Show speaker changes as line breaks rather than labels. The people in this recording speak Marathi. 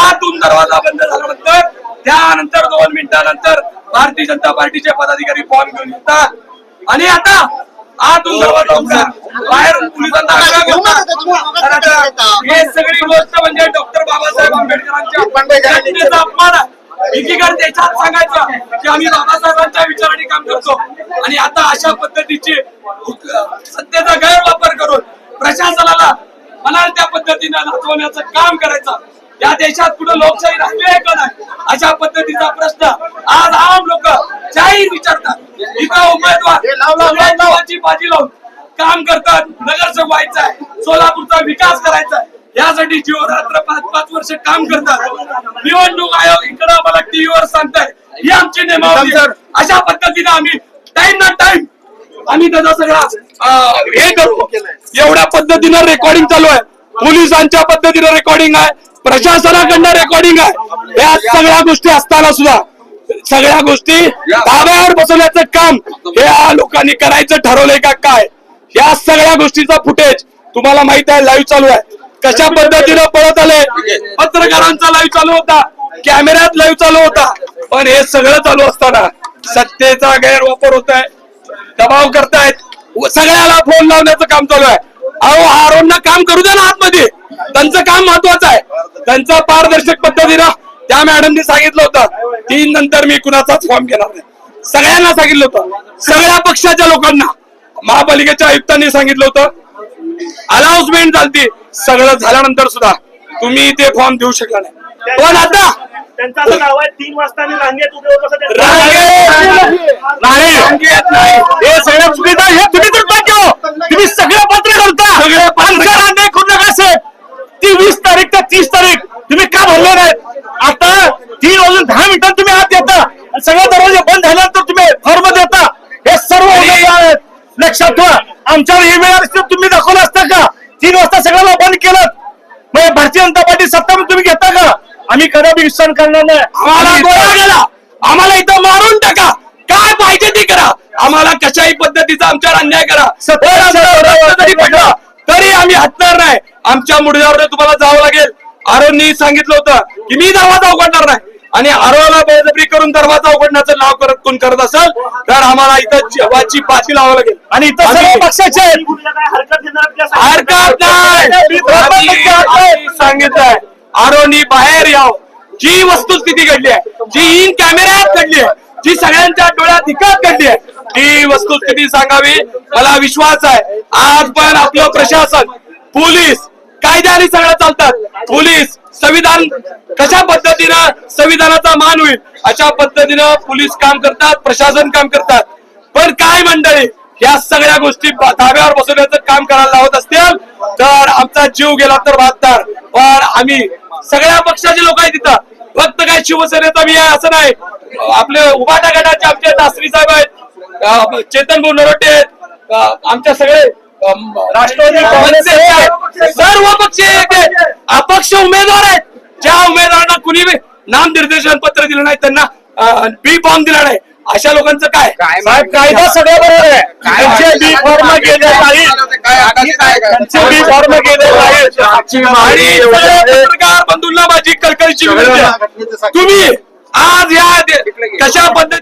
आतून दरवाजा बंद झाल्यानंतर त्यानंतर दोन मिनिटानंतर भारतीय जनता पार्टीचे पदाधिकारी फॉर्म घेऊन येतात. आणि आता आतून दरवाजा उघडा बाहेरून पोलिसांना आग्रह करतात. तर आता हे सगळी गोष्ट म्हणजे डॉक्टर बाबासाहेब आंबेडकरांच्या अपमान आहे. एकीकडे त्याच्यात सांगायचं की आम्ही बाबासाहेबांच्या विचाराने काम करतो. आणि आता अशा पद्धतीचे सत्तेचा गैरवापर करून प्रशासनाला म्हणाल त्या पद्धतीने नाचवण्याचं काम करायचं. या देशात कुठं लोकशाही राहिली आहे का नाही? अशा पद्धतीचा प्रश्न आज आम लोक जाहीर विचारतात. इथं उमेदवार गावाची बाजी लावून काम करतात. नगरसेवक व्हायचं आहे सोलापूरचा विकास करायचा आहे. यासाठी जीव रात्र पाच पाच वर्ष काम करतात. निवडणूक आयोग इकडे आम्हाला टीव्हीवर सांगताय ही आमची नेमावली. अशा पद्धतीने आम्ही टाइम ना टाइम आम्ही त्याचा सगळा हे करू. एवढ्या पद्धतीनं रेकॉर्डिंग चालू आहे. पोलिसांच्या पद्धतीनं रेकॉर्डिंग आहे. प्रशासनाकडनं रेकॉर्डिंग आहे. या सगळ्या गोष्टी असताना सुद्धा सगळ्या गोष्टी धाब्यावर बसवण्याचं काम हे या लोकांनी करायचं ठरवलंय का काय? या सगळ्या गोष्टीचा फुटेज तुम्हाला माहीत आहे लाईव्ह चालू आहे. कशा पद्धतीनं पळत आले? पत्रकारांचा लाईव्ह चालू होता कॅमेऱ्यात लाईव्ह चालू होता. पण हे सगळं चालू असताना सत्तेचा गैरवापर होत आहे दबाव करतायत सगळ्याला फोन लावण्याचं काम चालू आहे. अहो आरोना काम करू द्या ना आतमध्ये. त्यांचं काम महत्वाचं आहे. त्यांचं पारदर्शक पद्धतीनं त्या मॅडमनी सांगितलं होतं. तीन नंतर मी कुणाचाच फॉर्म घेणार नाही. सगळ्यांना सांगितलं होतं. सगळ्या पक्षाच्या लोकांना. महापालिकेच्या आयुक्तांनी सांगितलं होतं. अनाउन्समेंट झाली सगळं झाल्यानंतर सुद्धा तुम्ही ते फॉर्म देऊ शकला नाही. पण आता
त्यांचं असं आहे. तीन वाजता रांगेत उभे होतो
रांगेत नाही. हे सगळं चुकीचं. हे तुम्ही तर टाक्यो तुम्ही सगळे पत्र करता सगळे पंचा रांगे करू नका साहेब ती वीस तारीख ते तीस तारीख तुम्ही का भरले नाहीत आता तीन वाजून दहा मिनिटात तुम्ही आत येता आणि सगळे दरवाजे बंद झाल्यानंतर तुम्ही फॉर्म देता हे सर्व उमेदवार आहेत लक्षात ठेवा. आमच्यावर ही वेळ तुम्ही दाखवलं असतं का? तीन वाजता सगळ्याला बंद केलं. मग भारतीय जनता पार्टी सत्ता तुम्ही घेता का? आम्ही कदापि विश्वास करणार नाही. आम्हाला गोळा गेला आम्हाला इथं मारून टाका. काय पाहिजे ते करा. आम्हाला कशाही पद्धतीचा आमच्यावर अन्याय करा. जरी पडलं तरी आम्ही हटणार नाही. आमच्या मुडद्यावर तुम्हाला जावं लागेल. आरोनी सांगितलं होतं की मी दरवाजा उघडणार नाही. आणि आरोला बळजबरी करून दरवाजा उघडण्याचं नाव करत कोण करत असेल तर आम्हाला इथं जेवाची पाची लावावं लागेल. आणि इथं सर्व पक्षाचे
हरकत
नाही. सांगितलंय आरोनी बाहेर याव. जी वस्तुस्थिती घडली आहे जी इन कॅमेऱ्यात घडली आहे जी सगळ्यांच्या डोळ्यात दिकत घडली आहे ती वस्तुस्थिती सांगावी मला विश्वास आहे. आज पण आपलं प्रशासन पोलीस कायद्याने सगळं चालतात. पोलीस संविधान कशा पद्धतीनं संविधानाचा मान होईल अशा पद्धतीनं पोलीस काम करतात प्रशासन काम करतात. पण काय मंडळी या सगळ्या गोष्टी धाब्यावर बसवण्याचं काम करायला लावत असतील तर आमचा जीव गेला तर बहात्तर पण आम्ही सगळ्या पक्षाचे लोक आहेत तिथं फक्त काय शिवसेनेचा मी आहे असं नाही. आपले उभाटा गटाचे आमचे दासरी साहेब आहेत चेतन भाऊ नरोटे आहेत आमच्या सगळे राष्ट्रवादी आहेत. सर्व पक्ष अपक्ष उमेदवार आहेत. ज्या उमेदवारांना कुणी नामनिर्देशन पत्र दिलं नाही त्यांना बी फॉर्म दिला नाही. अशा लोकांचं काय? साहेब कायदा सगळं बरोबर आहे. त्यांचे बी फॉर्म गेले नाहीत त्यांचे बी फॉर्म गेले सगळ्या पत्रकार बंधूंना माझी कळकळीची विनंती. तुम्ही आज या कशा पद्धती